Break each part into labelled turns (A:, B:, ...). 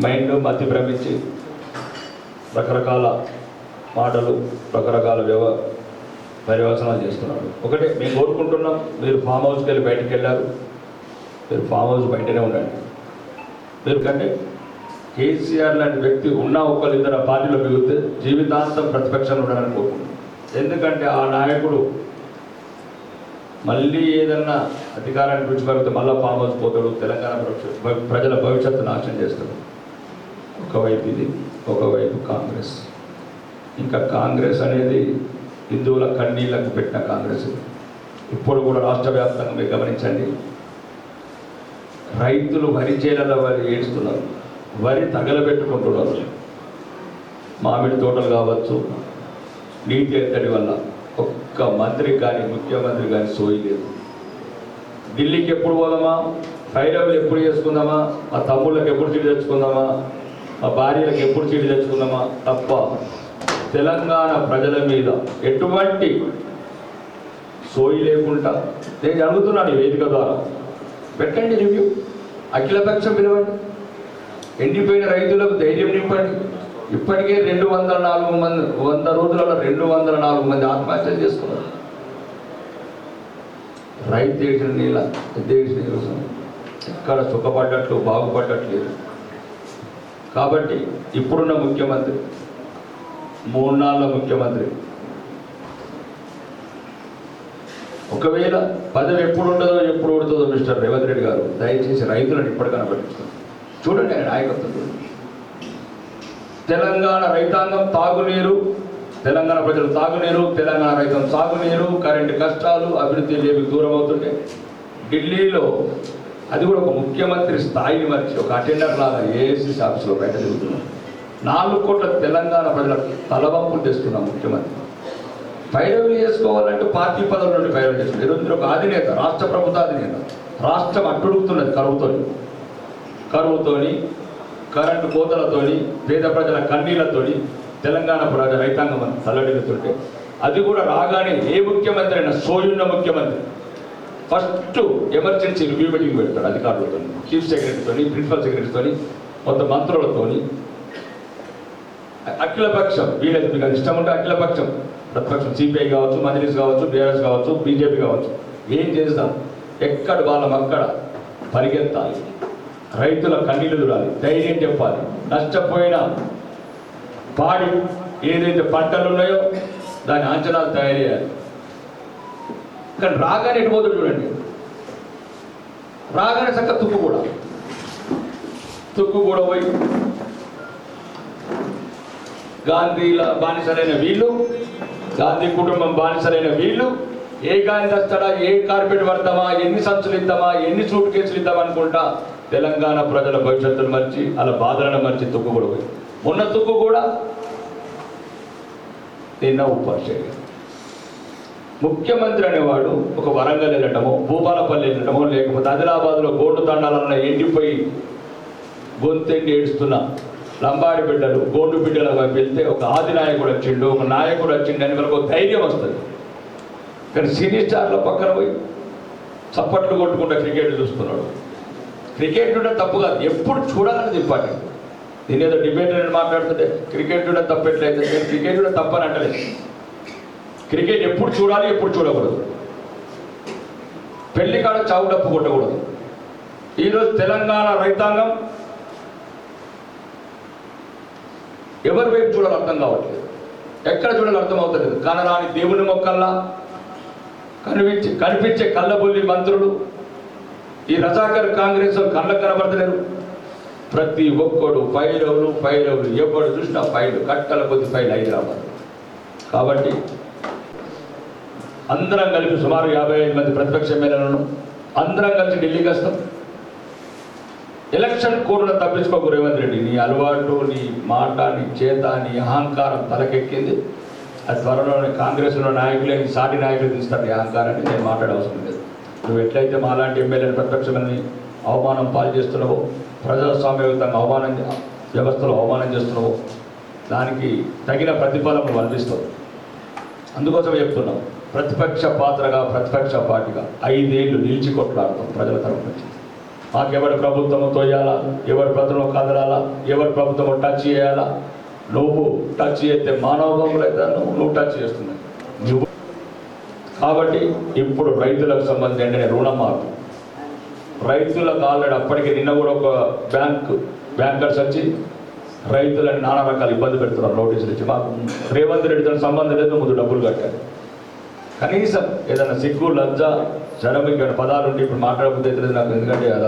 A: Mind మతి భ్రమించి రకరకాల మాటలు రకరకాల వ్యవ పర్యవసనాలు చేస్తున్నాడు ఒకటే మేము కోరుకుంటున్నాం మీరు ఫామ్ హౌస్కి వెళ్ళి బయటికి వెళ్ళారు మీరు ఫామ్ హౌస్ బయటనే ఉండండి. మీరు కంటే కేసీఆర్ లాంటి వ్యక్తి ఉన్న ఒకరిద్దరు ఆ పార్టీలో మిగిలితే జీవితాంతం ప్రతిపక్షంలో ఉండాలని కోరుకుంటున్నాం. ఎందుకంటే ఆ నాయకుడు మళ్ళీ ఏదన్నా అధికారాన్ని రుచిపడితే మళ్ళీ ఫామ్ హౌస్ పోతాడు తెలంగాణ ప్రజల భవిష్యత్తు నాశనం చేస్తాడు. ఒకవైపు ఇది ఒకవైపు కాంగ్రెస్. ఇంకా కాంగ్రెస్ అనేది హిందువుల కన్నీళ్ళకు పెట్టిన కాంగ్రెస్. ఇప్పుడు కూడా రాష్ట్ర వ్యాప్తంగా మీరు గమనించండి. రైతులు వరి చేలలో వరి ఏడుస్తున్నారు. వరి తగలబెట్టుకుంటున్నారు. మామిడి తోటలు కావచ్చు నీటి ఎత్తడి వల్ల ఒక్క మంత్రి కానీ ముఖ్యమంత్రి కానీ సోయి లేదు. ఢిల్లీకి ఎప్పుడు పోదామా? ఫైరవులు ఎప్పుడు చేసుకుందామా? మా తమ్ముళ్ళకి ఎప్పుడు తిరిగి తెచ్చుకుందామా? భార్యలకు ఎప్పుడు చీడి తెచ్చుకున్నామా తప్ప తెలంగాణ ప్రజల మీద ఎటువంటి సోయి లేకుండా నేను అడుగుతున్నాను ఈ వేదిక ద్వారా. పెట్టండి రివ్యూ అఖిలపక్షం పిలవండి. ఎండిపోయిన రైతులకు ధైర్యం నింపండి. ఇప్పటికే రెండు వందల నాలుగు మంది వంద రోజులలో రెండు వందల నాలుగు మంది ఆత్మహత్యలు చేసుకున్నారు. రైతు ఏడిచిన నీళ్ళ దేశం కోసం ఎక్కడ సుఖపడ్డట్లు బాగుపడ్డట్లేదు కాబట్టి ఇప్పుడున్న ముఖ్యమంత్రి మూడు నాళ్ళ ముఖ్యమంత్రి. ఒకవేళ పదవి ఎప్పుడు ఉండదో ఎప్పుడు ఉంటుందో మిస్టర్ రేవంత్ రెడ్డి గారు దయచేసి రైతులను ఇప్పటికైనా పట్టించుకోండి చూడండి ఆయన నాయకత్వం. తెలంగాణ రైతాంగం తాగునీరు తెలంగాణ ప్రజలు తాగునీరు తెలంగాణ రైతం సాగునీరు కరెంటు కష్టాలు అభివృద్ధి లేవి దూరం అవుతుంటే ఢిల్లీలో అది కూడా ఒక ముఖ్యమంత్రి స్థాయిని మర్చి ఒక అటెండర్ లాగా ఏసీ షాప్స్లో బయట తిరుగుతున్నాం. నాలుగు కోట్ల తెలంగాణ ప్రజలకు తలవంపులు తెస్తున్నాం ముఖ్యమంత్రి. పైరవులు చేసుకోవాలంటే పార్టీ పదవుల నుండి పైరవులు చేసుకుంటారు ఈరోజు మీరు ఒక అధినేత రాష్ట్ర ప్రభుత్వ అధినేత. రాష్ట్రం అట్టుడుగుతున్నది కరువుతోని. కరువుతోని కరెంటు కోతలతోని పేద ప్రజల కన్నీళ్ళతోని తెలంగాణ ప్రజల రైతాంగం తల్లడిల్లుతుంటే. అది కూడా రాగానే ఏ ముఖ్యమంత్రి అయినా సోయున్న ముఖ్యమంత్రి. ఫస్ట్ ఎమర్జెన్సీ రివ్యూ మీటింగ్ పెడతాడు అధికారులతో చీఫ్ సెక్రటరీతో ప్రిన్సిపల్ సెక్రటరీతో కొంత మంత్రులతోని. అఖిలపక్షం వీళ్ళకి మీకు ఇష్టం ఉంటే అఖిలపక్షం. ప్రతిపక్షం సిపిఐ కావచ్చు మజ్లిస్ కావచ్చు బీఆర్ఎస్ కావచ్చు బీజేపీ కావచ్చు. ఏం చేస్తాం ఎక్కడ వాళ్ళం అక్కడ పరిగెత్తాలి. రైతుల కన్నీళ్ళు చూడాలి ధైర్యం చెప్పాలి. నష్టపోయిన పాడి ఏదైతే పంటలు ఉన్నాయో దాని అంచనాలు తయారు చేయాలి. కానీ రాగానే ఎటు పోతుంది చూడండి. రాగానే చక్క తుక్కు కూడా. తుక్కు కూడా పోయి గాంధీల బానిసలైన వీళ్ళు గాంధీ కుటుంబం బానిసలైన వీళ్ళు ఏ గాని తస్తాడా ఏ కార్పెట్ పడతామా ఎన్ని సంచులు ఇద్దామా ఎన్ని సూట్ కేసులు ఇద్దామనుకుంటా తెలంగాణ ప్రజల భవిష్యత్తును మర్చి అలా బాధలను మర్చి తుక్కు కూడా పోయి. ఉన్న తుక్కు కూడా తిన్న ఉపాధ్యాయుడు ముఖ్యమంత్రి అనేవాడు ఒక వరంగల్ వెళ్ళటమో భూపాలపల్లి వెళ్ళటమో లేకపోతే ఆదిలాబాద్లో గోడు తండాలన్న ఎండిపోయి గొంతెండి ఏడుస్తున్న లంబాడి బిడ్డలు గోండు బిడ్డల వైపు వెళ్తే ఒక ఆది నాయకుడు వచ్చిండు ఒక నాయకుడు వచ్చిండు అని మనకు ధైర్యం వస్తుంది. కానీ సినీ స్టార్ల పక్కన పోయి చప్పట్లు కొట్టుకుంటా క్రికెట్ చూస్తున్నాడు. క్రికెట్ ఉంటే తప్పు కాదు ఎప్పుడు చూడాలనేది ఇంపార్టెంట్. దీని ఏదో డిబేట్ అని మాట్లాడుతుంటే క్రికెట్ కూడా తప్పు ఎట్లయితే క్రికెట్ కూడా తప్పని అంటలేదు. క్రికెట్ ఎప్పుడు చూడాలి ఎప్పుడు చూడకూడదు. పెళ్ళి కాడ చావు డప్పు కొట్టకూడదు. ఈరోజు తెలంగాణ రైతాంగం ఎవరి వైపు చూడాలి అర్థం కావట్లేదు. ఎక్కడ చూడాలి అర్థం అవుతలేదు కనరాని దేవుని మొక్కల్లా కనిపించే కనిపించే కళ్ళబొల్లి మంత్రులు ఈ రజాకర్ కాంగ్రెస్ కళ్ళ కళ్ళకు కనబడతలేరు. ప్రతి ఒక్కడు పైరవులు పైరవులు ఎవడు చూసినా పైలు కట్టల కొద్ది ఫైల్ హైదరాబాద్. కాబట్టి అందరం కలిపి సుమారు యాభై ఐదు మంది ప్రతిపక్ష ఎమ్మెల్యేలను అందరం కలిసి ఢిల్లీకి వస్తాం ఎలక్షన్ కోడ్లో తప్పించుకోకు రేవంత్ రెడ్డి. నీ అలవాటు నీ మాట నీ చేత నీ అహంకారం తలకెక్కింది. అది త్వరలోనే కాంగ్రెస్లో నాయకులే నీ సాటి నాయకులు తీస్తారు. నీ అహంకారాన్ని నేను మాట్లాడే అవసరం లేదు. నువ్వు ఎట్లయితే మాలాంటి ఎమ్మెల్యేలు ప్రతిపక్షమని అవమానం పాలు చేస్తున్నావో ప్రజాస్వామ్యయుతంగా అవమానం వ్యవస్థలో అవమానం చేస్తున్నావో దానికి తగిన ప్రతిఫలం నువ్వు అందిస్తావు అందుకోసం చెప్తున్నాం. ప్రతిపక్ష పాత్రగా ప్రతిపక్ష పార్టీగా ఐదేళ్ళు నిలిచి కొట్లాడతాం ప్రజల తరపు నుంచి మాకెవరి ప్రభుత్వం తోయాలా? ఎవరి ప్రభుత్వం కదలాలా? ఎవరి ప్రభుత్వం టచ్ చేయాలా? నువ్వు టచ్ చేస్తే మానవ అయితే నువ్వు నువ్వు టచ్ చేస్తున్నావు. నువ్వు కాబట్టి ఇప్పుడు రైతులకు సంబంధించిన రుణమాఫీ రైతులకు ఆల్రెడీ అప్పటికి నిన్న కూడా ఒక బ్యాంక్ బ్యాంకర్స్ వచ్చి రైతులని నానా రకాల ఇబ్బంది పెడుతున్నారు నోటీసులు ఇచ్చి. మాకు రేవంత్ రెడ్డితో సంబంధం లేదు ముందు డబ్బులు కట్టారు. కనీసం ఏదైనా సిగ్గు లజ్జ జరమికమైన పదాలు ఉంటే ఇప్పుడు మాట్లాడకపోతే తెలియదు నాకు ఎందుకంటే అది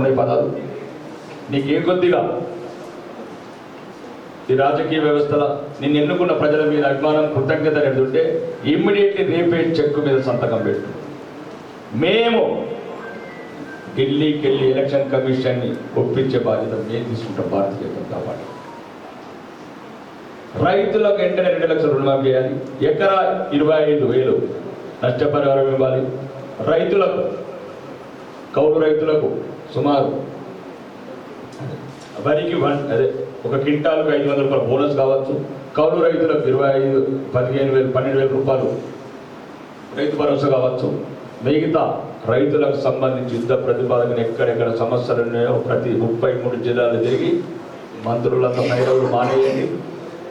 A: ఉన్నాయి పదాలు. నీకే కొద్దిగా ఈ రాజకీయ వ్యవస్థలో నిన్ను ఎన్నుకున్న ప్రజల మీద అభిమానం కృతజ్ఞత ఉంటే ఇమ్మీడియట్లీ రేపే చెక్ మీద సంతకం పెట్టు. మేము ఢిల్లీకి వెళ్ళి ఎలక్షన్ కమిషన్ని ఒప్పించే బాధ్యత మేము తీసుకుంటాం భారతీయ జనతా పార్టీ. రైతులకు వెంటనే రెండు లక్షల రుణమాఫీ చేయాలి. ఎకరా ఇరవై ఐదు వేలు నష్టపరిహారం ఇవ్వాలి. రైతులకు కౌలు రైతులకు సుమారు వరికి వన్ అదే ఒక క్వింటాల్కు ఐదు వందల రూపాయల బోనస్ కావచ్చు. కౌలు రైతులకు ఇరవై ఐదు పదిహేను వేలు పన్నెండు వేల రూపాయలు రైతు భరోసా కావచ్చు. మిగతా రైతులకు సంబంధించి యుద్ధ ప్రతిపాదన ఎక్కడెక్కడ సమస్యలు ఉన్నాయో ప్రతి ముప్పై మూడు జిల్లాలు తిరిగి మంత్రులంతా మైరవులు మానేయండి.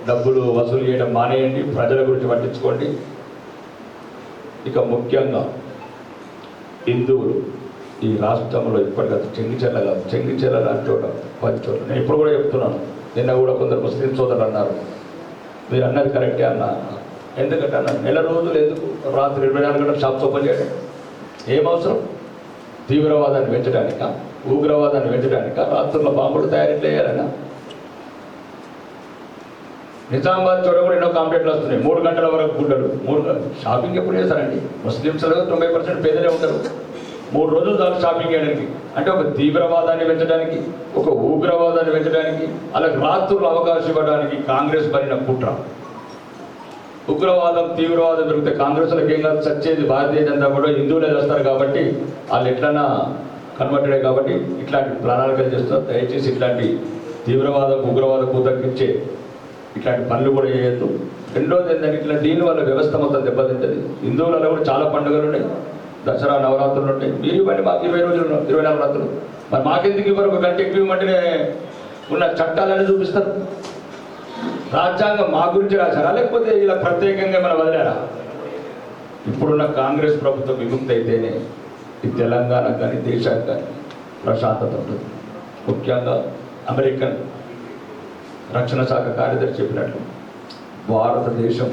A: డబ్బులు వసూలు చేయడం మానేయండి ప్రజల గురించి పట్టించుకోండి. ఇక ముఖ్యంగా హిందువులు ఈ రాష్ట్రంలో ఇప్పటికీ చెంగిచెల్లగా చెంగిచెల్ల లాంటి చోట పది చోట్ల. నేను ఇప్పుడు కూడా చెప్తున్నాను నిన్న కూడా కొందరు ముస్లిం సోదరులు అన్నారు. మీరు అన్నది కరెక్టే అన్న. ఎందుకంటే అన్న నెల రోజులు ఎందుకు? రాత్రి ఇరవై నాలుగు గంటల షాప్స్ ఓపెన్ చేయడం. ఏం అవసరం? తీవ్రవాదాన్ని పెంచడానిక? ఉగ్రవాదాన్ని పెంచడానిక? రాత్రుల బాంబులు తయారు చేయాలన్నా? నిజామాబాద్ చోట కూడా ఎన్నో కంప్లైంట్లు వస్తున్నాయి. మూడు గంటల వరకు గుడ్డలు మూడు షాపింగ్ ఎప్పుడు చేస్తారండి? ముస్లింస్లో తొంభై పర్సెంట్ పేదలే ఉంటారు. మూడు రోజులు దాకా షాపింగ్ చేయడానికి. అంటే ఒక తీవ్రవాదాన్ని పెంచడానికి ఒక ఉగ్రవాదాన్ని పెంచడానికి అలా రాత్రులు అవకాశం ఇవ్వడానికి కాంగ్రెస్ పడిన కుట్ర. ఉగ్రవాదం తీవ్రవాదం పెరిగితే కాంగ్రెస్లకు ఏం కాదు చచ్చేది భారతీయ జనతా కూడా హిందువులే చేస్తారు కాబట్టి వాళ్ళు ఎట్లన్నా కన్వర్టెడే కాబట్టి ఇట్లాంటి ప్రణాళికలు చేస్తారు దయచేసి ఇట్లాంటి తీవ్రవాదం ఉగ్రవాదం తగ్గించే ఇట్లాంటి పనులు కూడా చేయొద్దు. రెండోది ఏంటంటే ఇట్లా దీని వల్ల వ్యవస్థ మొత్తం దెబ్బతింటది. హిందువులలో కూడా చాలా పండుగలు ఉన్నాయి. దసరా నవరాత్రులు ఉంటాయి మీరు ఇవ్వండి మాకు ఇరవై రోజులు ఇరవై నాలుగు రాత్రులు. మరి మాకెందుకు ఇవ్వరు? ఒక గంట ఎక్కువ ఇవ్వమంటేనే ఉన్న చట్టాలని చూపిస్తారు. రాజ్యాంగం మా గురించి రాశారా? లేకపోతే ఇలా ప్రత్యేకంగా మనం వదిలేరా? ఇప్పుడున్న కాంగ్రెస్ ప్రభుత్వం విముక్తి అయితేనే ఈ తెలంగాణ కానీ దేశానికి కానీ ప్రశాంతత ఉంటుంది. ముఖ్యంగా అమెరికన్ రక్షణ శాఖ కార్యదర్శి చెప్పినట్లు భారతదేశం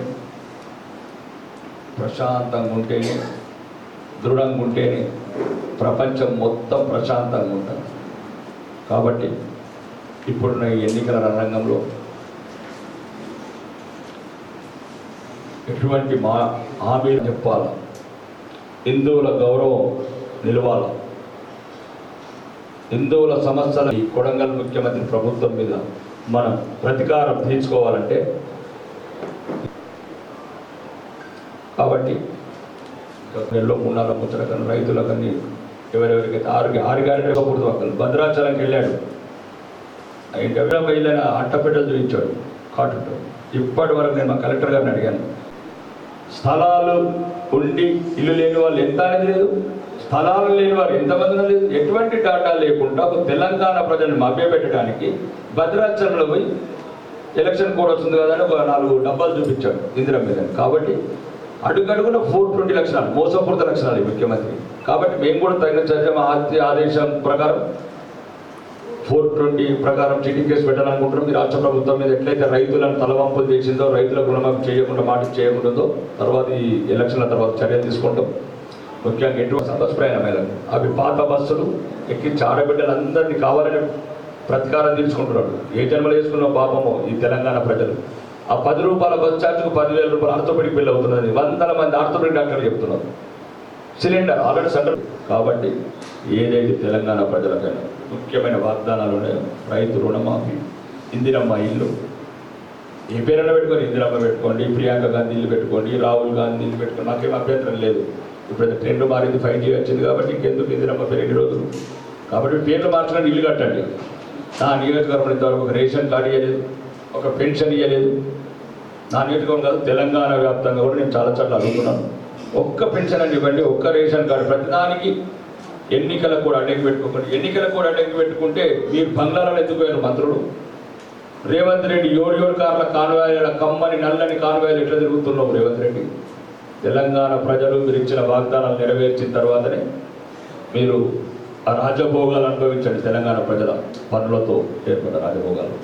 A: ప్రశాంతంగా ఉంటేనే దృఢంగా ఉంటేనే ప్రపంచం మొత్తం ప్రశాంతంగా ఉంటుంది. కాబట్టి ఇప్పుడున్న ఎన్నికల రంగంలో ఎటువంటి మా హామీలు చెప్పాల? హిందువుల గౌరవం నిలవాల? హిందువుల సమస్యల ఈ కొడంగల్ ముఖ్యమంత్రి ప్రభుత్వం మీద మనం ప్రతీకారం తీర్చుకోవాలంటే కాబట్టి నెలలో మూడు నాలుగు ముచ్చట కానీ రైతుల కానీ ఎవరెవరికైతే ఆరు ఆరు గారి కూడదు భద్రాచలంకి వెళ్ళాడు. ఇంకా వెళ్ళిన అట్టపెట్టలు చూపించాడు కాటుతో ఇప్పటి వరకు నేను మా కలెక్టర్ గారిని అడిగాను. స్థలాలు ఉండి ఇల్లు లేని వాళ్ళు ఎంత అనేది లేదు. స్థలాలు లేని వారు ఎంతమంది లేదు ఎటువంటి డాటా లేకుండా ఒక తెలంగాణ ప్రజల్ని మభ్యపెట్టడానికి భద్రాచలంలో పోయి ఎలక్షన్ కోడ్ వస్తుంది కదా అని ఒక నాలుగు డబ్బాలు చూపించాడు ఇందిరా మీద కాబట్టి అడుగడుగున ఫోర్ ట్వంటీ లక్షణాలు మోసపూరిత లక్షణాలు ముఖ్యమంత్రి. కాబట్టి మేము కూడా తగిన చర్య ఆదేశం ప్రకారం ఫోర్ ట్వంటీ ప్రకారం చీటింగ్ కేసు పెట్టాలనుకుంటున్నాం. ఈ రాష్ట్ర ప్రభుత్వం మీద ఎట్లయితే రైతులను తలవంపులు చేసిందో రైతుల రుణమాఫీ చేయకుండా మాట చేయకుంటుందో తర్వాత ఈ ఎలక్షన్ల తర్వాత చర్య తీసుకుంటాం. ముఖ్యంగా ఎటువంటి బస్ ప్రయాణం అవి పాత బస్సులు ఎక్కించి ఆడబిడ్డలందరినీ కావాలని ప్రతీకారం తీర్చుకుంటున్నాడు ఏ జన్మలు వేసుకున్న పాపమో? ఈ తెలంగాణ ప్రజలు. ఆ పది రూపాయల బస్ ఛార్జ్కు పదివేల రూపాయలు ఆర్థోపెడిక్ బిల్ అవుతున్నది. వందల మంది ఆర్థోపెడిక్ డాక్టర్లు చెప్తున్నారు. సిలిండర్ ఆల్రెడీ సెంటర్ కాబట్టి ఏదైతే తెలంగాణ ప్రజలకైనా ముఖ్యమైన వాగ్దానాలు ఉన్నాయో రైతు రుణమాఫీ ఇందిరమ్మ ఇల్లు ఏ పేరైనా పెట్టుకొని ఇందిరమ్మ పెట్టుకోండి ప్రియాంక గాంధీ ఇల్లు పెట్టుకోండి రాహుల్ గాంధీ ఇల్లు పెట్టుకోండి నాకేం అభ్యంతరం లేదు. ఇప్పుడు ట్రెండ్ మారింది ఫైవ్ జీ వచ్చింది కాబట్టి ఇంకెందుకు ఇది పేరు ఎన్ని రోజులు. కాబట్టి పేర్లు మార్చడానికి ఇల్లు కట్టండి. నా నియోజకవర్గం ఇంతవరకు ఒక రేషన్ కార్డు ఇవ్వలేదు ఒక పెన్షన్ ఇవ్వలేదు నా నియోజకవర్గం కాదు తెలంగాణ వ్యాప్తంగా కూడా నేను చాలా చోట్ల అడుగుతున్నాను. ఒక్క పెన్షన్ అని ఇవ్వండి ఒక్క రేషన్ కార్డు ప్రతిదానికి ఎన్నికల కూడా అడ్డంకి పెట్టుకోకండి. ఎన్నికల కూడా అడ్డంకి పెట్టుకుంటే మీరు బంగ్లాలో ఎత్తుకుపోయారు మంత్రులు? రేవంత్ రెడ్డి యోడి కార్ల కాన్వాయిల కమ్మని నల్లని కాన్వాయిలు ఎట్లా తిరుగుతున్నావు రేవంత్ రెడ్డి? తెలంగాణ ప్రజలు మీరు ఇచ్చిన వాగ్దానాలు నెరవేర్చిన తర్వాతనే మీరు ఆ రాజభోగాలు అనుభవించండి తెలంగాణ ప్రజల పనులతో ఏర్పడ్డ రాజభోగాలు.